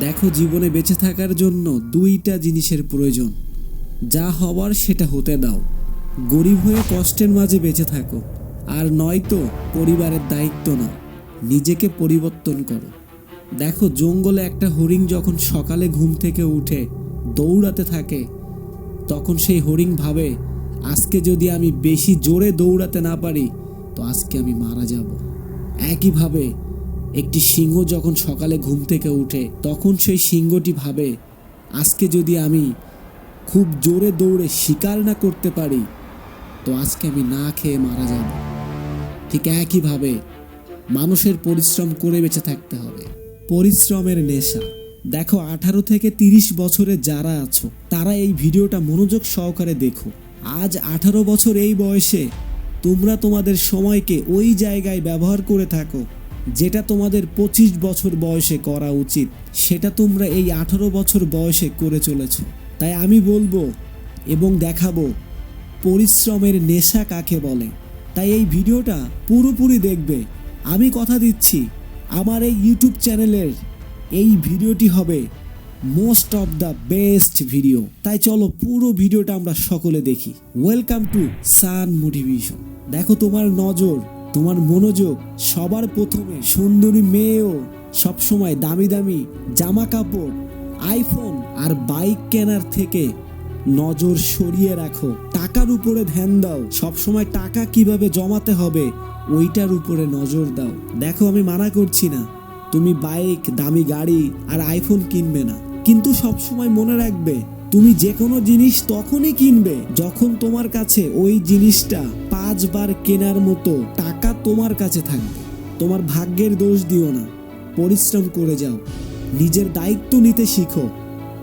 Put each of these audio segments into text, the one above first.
দেখো জীবনে বেঁচে থাকার জন্য দুইটা জিনিসের প্রয়োজন। যা হওয়ার সেটা হতে দাও। গরিব হয়ে কষ্টের মাঝে বেঁচে থাকো। আর নয়তো পরিবারের দায়িত্ব নাও। নিজেকে পরিবর্তন করো। দেখো জঙ্গলে একটা হরিণ যখন সকালে ঘুম থেকে উঠে দৌড়াতে থাকে, তখন সেই হরিণ ভাবে, আজকে যদি আমি বেশি জোরে দৌড়াতে না পারি, তো আজকে আমি মারা যাব। একইভাবে একটি সিংহ যখন সকালে ঘুম থেকে উঠে, তখন সেই সিংহটি ভাবে, আজকে যদি আমি খুব জোরে দৌড়ে শিকার না করতে পারি, তো আজকে আমি না খেয়ে মারা যাব। ঠিক একইভাবে মানুষের পরিশ্রম করে বেঁচে থাকতে হবে। পরিশ্রমের নেশা। দেখো, আঠারো থেকে তিরিশ বছরে যারা আছো, তারা এই ভিডিওটা মনোযোগ সহকারে দেখো। আজ আঠারো বছর এই বয়সে তোমরা তোমাদের সময়কে ওই জায়গায় ব্যবহার করে থাকো। যেটা তোমাদের পঁচিশ বছর বয়সে করা উচিত, সেটা তোমরা এই আঠারো বছর বয়সে করে চলেছ। তাই আমি বলব এবং দেখাবো পরিশ্রমের নেশা কাকে বলে। তাই এই ভিডিওটা পুরোপুরি দেখবে। আমি কথা দিচ্ছি, আমার এই ইউটিউব চ্যানেলের এই ভিডিওটি হবে most of the best video. তাই চলো পুরো ভিডিওটা আমরা সকলে দেখি। Welcome to sun motivation. দেখো তোমার নজর। তোমার মনোযোগ সবার প্রথমে সুন্দরী মেয়েও সবসময় দামি দামি জামা কাপড় আইফোন আর বাইক কেনার থেকে নজর সরিয়ে রাখো। টাকার উপরে ধ্যান দাও। সবসময় টাকা কীভাবে জমাতে হবে, ওইটার উপরে নজর দাও। দেখো আমি মানা করছি না, তুমি বাইক, দামি গাড়ি আর আইফোন কিনবে না। কিন্তু সবসময় মনে রাখবে তুমি যে কোনো জিনিস তখনই কিনবে যখন তোমার কাছে ওই জিনিসটা পাঁচবার কেনার মতো টাকা তোমার কাছে থাকবে। তোমার ভাগ্যের দোষ দিও না। পরিশ্রম করে যাও। নিজের দায়িত্ব নিতে শিখো।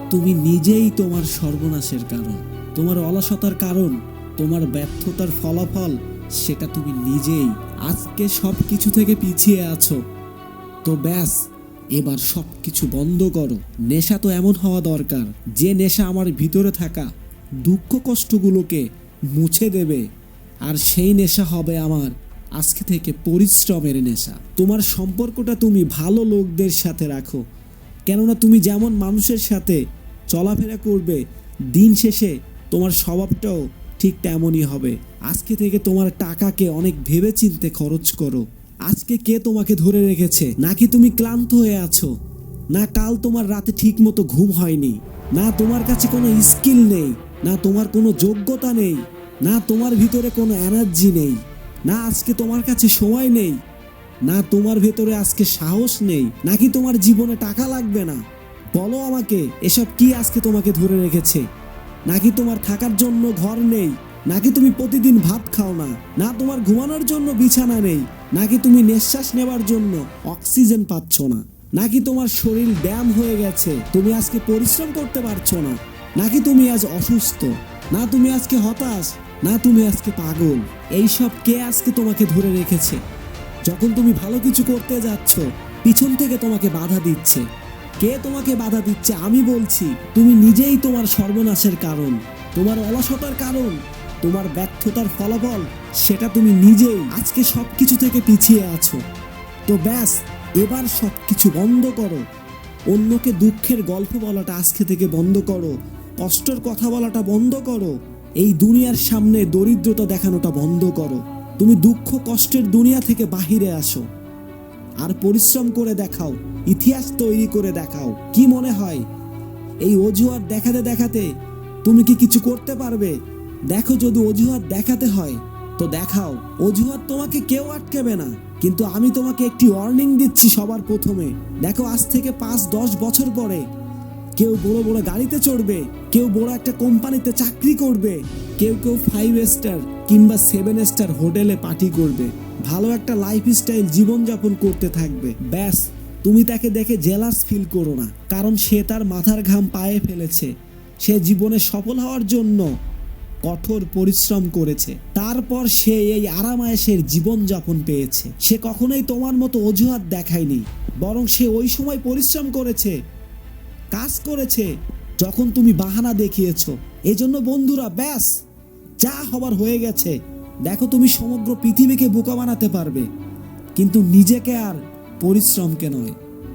তুমি নিজেই তোমার সর্বনাশের কারণ। তোমার অলসতার কারণ, তোমার ব্যর্থতার ফলাফল, সেটা তুমি নিজেই। আজকে সব কিছু থেকে পিছিয়ে আছো। তো ব্যাস। এবার সব কিছু বন্ধ করো। নেশা তো এমন হওয়া দরকার। যে নেশা আমার ভিতরে থাকা দুঃখ কষ্টগুলোকে মুছে দেবে, আর সেই নেশা হবে আমার আজকে থেকে পরিশ্রমের নেশা। তোমার সম্পর্কটা তুমি ভালো লোকদের সাথে রাখো। কেননা তুমি যেমন মানুষের সাথে চলাফেরা করবে, দিন শেষে তোমার স্বভাবটাও ঠিক তেমনই হবে। আজকে থেকে তোমার টাকাকে অনেক ভেবে চিনতে খরচ করো। আজকে কে তোমাকে ধরে রেখেছে? নাকি তুমি ক্লান্ত হয়ে আছো? না কাল তোমার রাতে ঠিক মতো ঘুম হয়নি? না তোমার কাছে কোনো স্কিল নেই? না তোমার কোনো যোগ্যতা নেই? না তোমার ভিতরে কোনো এনার্জি নেই? না আজকে তোমার কাছে সময় নেই? না তোমার ভেতরে আজকে সাহস নেই? নাকি তোমার জীবনে টাকা লাগবে না? বলো আমাকে, এসব কি আজকে তোমাকে ধরে রেখেছে? নাকি তোমার থাকার জন্য ঘর নেই? নাকি তুমি প্রতিদিন ভাত খাও না? না তোমার ঘুমানোর জন্য বিছানা নেই? নাকি তুমি নিঃশ্বাস নেবার জন্য অক্সিজেন পাচ্ছ না? নাকি তোমার শরীর ব্যায়াম হয়ে গেছে, তুমি আজকে পরিশ্রম করতে পারছ না? নাকি তুমি আজ অসুস্থ? না তুমি আজকে হতাশ, না তুমি আজকে পাগল? এইসব কে আজকে তোমাকে ধরে রেখেছে? যখন তুমি ভালো কিছু করতে যাচ্ছ, পিছন থেকে তোমাকে বাধা দিচ্ছে। কে তোমাকে বাধা দিচ্ছে আমি বলছি, তুমি নিজেই তোমার সর্বনাশের কারণ, তোমার অলসতার কারণ। তোমার ব্যর্থতার ফলাফল, সেটা তুমি নিজেই আজকে সব কিছু থেকে পিছিয়ে আছো। তো ব্যাস, এবার সব কিছু বন্ধ করো। অন্যকে দুঃখের গল্প বলাটা আজকে থেকে বন্ধ করো। কষ্টের কথা বলাটা বন্ধ করো। এই দুনিয়ার সামনে দরিদ্রতা দেখানোটা বন্ধ করো। তুমি দুঃখ কষ্টের দুনিয়া থেকে বাহিরে আসো। আর পরিশ্রম করে দেখাও, ইতিহাস তৈরি করে দেখাও। কি মনে হয়? এই অজুহাত দেখাতে দেখাতে তুমি কি কিছু করতে পারবে? দেখো যদি অজুহাত দেখাতে হয়, তো দেখাও। অজুহাত তোমাকে কেউ আটকাবে না। কিন্তু আমি তোমাকে একটি ওয়ার্নিং দিচ্ছি সবার প্রথমে। দেখো, আজ থেকে পাঁচ, দশ বছর পরে কেউ বড় বড় গাড়িতে চড়বে, কেউ বড় একটা কোম্পানিতে চাকরি করবে, কেউ কেউ ফাইভ স্টার কিংবা সেভেন স্টার হোটেলে পার্টি করবে। ভালো একটা লাইফ স্টাইল জীবনযাপন করতে থাকবে। ব্যাস, তুমি তাকে দেখে জেলাস ফিল করো না। কারণ সে তার মাথার ঘাম পায়ে ফেলেছে। সে জীবনে সফল হওয়ার জন্য কঠোর পরিশ্রম করেছে। তারপর সে এই আরামায়েশের জীবনযাপন পেয়েছে। সে কখনোই তোমার মতো অজুহাত দেখায়নি। বরং সে ওই সময় পরিশ্রম করেছে, কাজ করেছে, যখন তুমি বাহানা দেখিয়েছ। এজন্য বন্ধুরা, ব্যাস, যা হবার হয়ে গেছে। দেখো তুমি সমগ্র পৃথিবীকে বোকা বানাতে পারবে। কিন্তু নিজেকে আর পরিশ্রমকে নয়।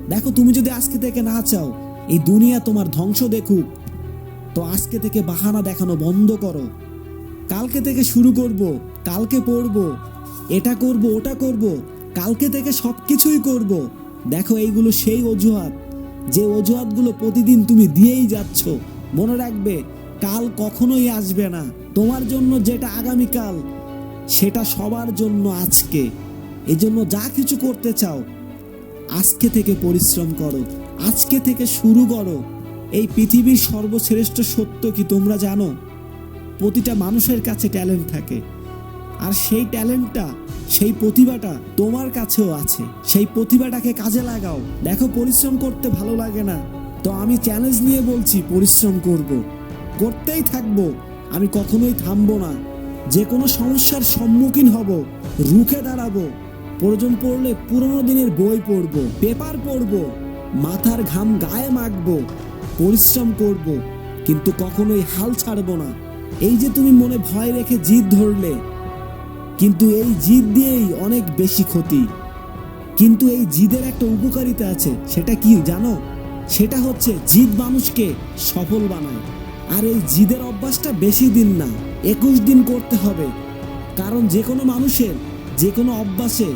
দেখো তুমি যদি আজকে থেকে না চাও, এই দুনিয়া তোমার ধ্বংস দেখুক। তো আজকে থেকে বাহানা দেখানো বন্ধ করো। কালকে থেকে শুরু করব, কালকে পড়ব, এটা করব, ওটা করব, কালকে থেকে সব কিছুই করব। দেখো, এইগুলো সেই অজুহাত। যে অজুহাতগুলো প্রতিদিন তুমি দিয়েই যাচ্ছ। মনে রাখবে, কাল কখনোই আসবে না। তোমার জন্য যেটা আগামীকাল, সেটা সবার জন্য আজকে। এজন্য যা কিছু করতে চাও, আজকে থেকে পরিশ্রম করো। আজকে থেকে শুরু করো। এই পৃথিবীর সর্বশ্রেষ্ঠ সত্য কি তোমরা জানো? প্রতিটা মানুষের কাছে ট্যালেন্ট থাকে। আর সেই ট্যালেন্টটা, সেই প্রতিভাটা তোমার কাছেও আছে। সেই প্রতিভাটাকে কাজে লাগাও। দেখো, পরিশ্রম করতে ভালো লাগে না। তো আমি চ্যালেঞ্জ নিয়ে বলছি, পরিশ্রম করব। করতেই থাকব। আমি কখনোই থামবো না। যে কোনো সমস্যার সম্মুখীন হব। রুখে দাঁড়াবো। প্রয়োজন পড়লে পুরোনো দিনের বই পড়ব। পেপার পড়ব। মাথার ঘাম গায়ে মাখবো। পরিশ্রম করব, কিন্তু কখনোই হাল ছাড়বো না। এই যে তুমি মনে ভয় রেখে জিদ ধরলে, কিন্তু এই জিদ দিয়েই অনেক বেশি ক্ষতি। কিন্তু এই জিদের একটা উপকারিতা আছে, সেটা কি জানো? সেটা হচ্ছে জিদ মানুষকে সফল বানায়। আর এই জিদের অভ্যাসটা বেশি দিন না, একুশ দিন করতে হবে। কারণ যে কোনো মানুষের, যে কোনো অভ্যাসে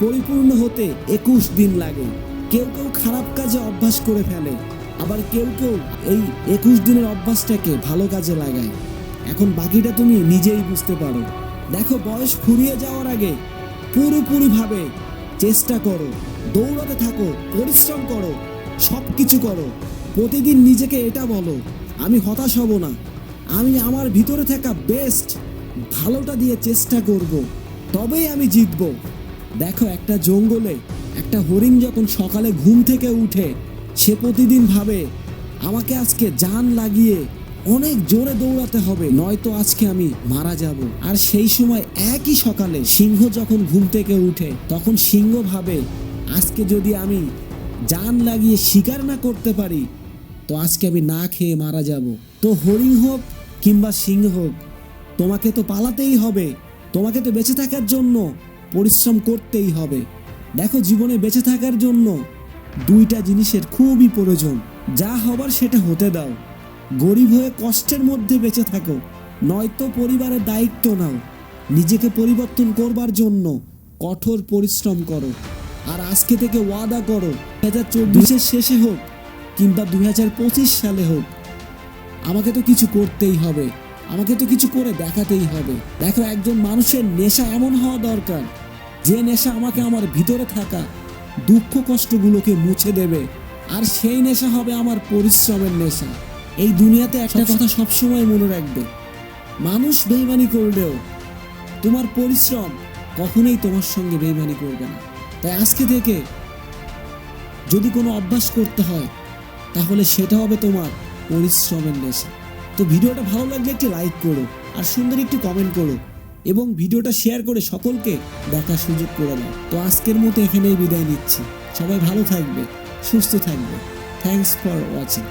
পরিপূর্ণ হতে একুশ দিন লাগে। কেউ কেউ খারাপ কাজে অভ্যাস করে ফেলে। আবার কেউ কেউ এই একুশ দিনের অভ্যাসটাকে ভালো কাজে লাগায়। এখন বাকিটা তুমি নিজেই বুঝতে পারো। দেখো, বয়স ফুরিয়ে যাওয়ার আগে পুরোপুরিভাবে চেষ্টা করো, দৌড়াতে থাকো, পরিশ্রম করো সব কিছু করো। প্রতিদিন নিজেকে এটা বলো, আমি হতাশ হব না। আমি আমার ভিতরে থাকা বেস্ট ভালোটা দিয়ে চেষ্টা করব, তবেই আমি জিতব। দেখো, একটা জঙ্গলে একটা হরিণ যখন সকালে ঘুম থেকে উঠে সে প্রতিদিন ভাবে, আমাকে আজকে জান লাগিয়ে অনেক জোরে দৌড়াতে হবে, নয়তো আজকে আমি মারা যাব। আর সেই সময় একই সকালে সিংহ যখন ঘুম থেকে উঠে, তখন সিংহ ভাবে, আজকে যদি আমি জান লাগিয়ে শিকার না করতে পারি, তো আজকে আমি না খেয়ে মারা যাব। তো হরিণ হোক কিংবা সিংহ হোক, তোমাকে তো পালাতেই হবে, তোমাকে তো বেঁচে থাকার জন্য পরিশ্রম করতেই হবে। দেখো জীবনে বেঁচে থাকার জন্য দুইটা জিনিসের খুবই প্রয়োজন, যা হবার সেটা হতে দাও। গরিব হয়ে কষ্টের মধ্যে বেঁচে থাকো, নয়তো পরিবারের দায়িত্ব নাও। নিজেকে পরিবর্তন করবার জন্য কঠোর পরিশ্রম করো। আর আজকে থেকে ওয়াদা করো দু হাজার চব্বিশের শেষে হোক কিংবা দুই হাজার পঁচিশ সালে হোক, আমাকে তো কিছু করতেই হবে, আমাকে তো কিছু করে দেখাতেই হবে। দেখো, একজন মানুষের নেশা এমন হওয়া দরকার, যে নেশা আমাকে আমার ভিতরে থাকা দুঃখ কষ্টগুলোকে মুছে দেবে। আর সেই নেশা হবে আমার পরিশ্রমের নেশা। এই দুনিয়াতে একটা কথা সবসময় মনে রাখবে। মানুষ বেইমানি করলেও তোমার পরিশ্রম কখনোই তোমার সঙ্গে বেইমানি করবে না। তাই আজকে থেকে যদি কোনো অভ্যাস করতে হয় তাহলে সেটা হবে তোমার পরিশ্রমের নেশা। তো ভিডিওটা ভালো লাগলে একটি লাইক করো আর সুন্দর একটি কমেন্ট করো। এবং ভিডিওটা শেয়ার করে সকলকে দেখার সুযোগ করে দাও। তো আজকের মতো এখানেই বিদায় নিচ্ছি। সবাই ভালো থাকবে, সুস্থ থাকবে। Thanks for watching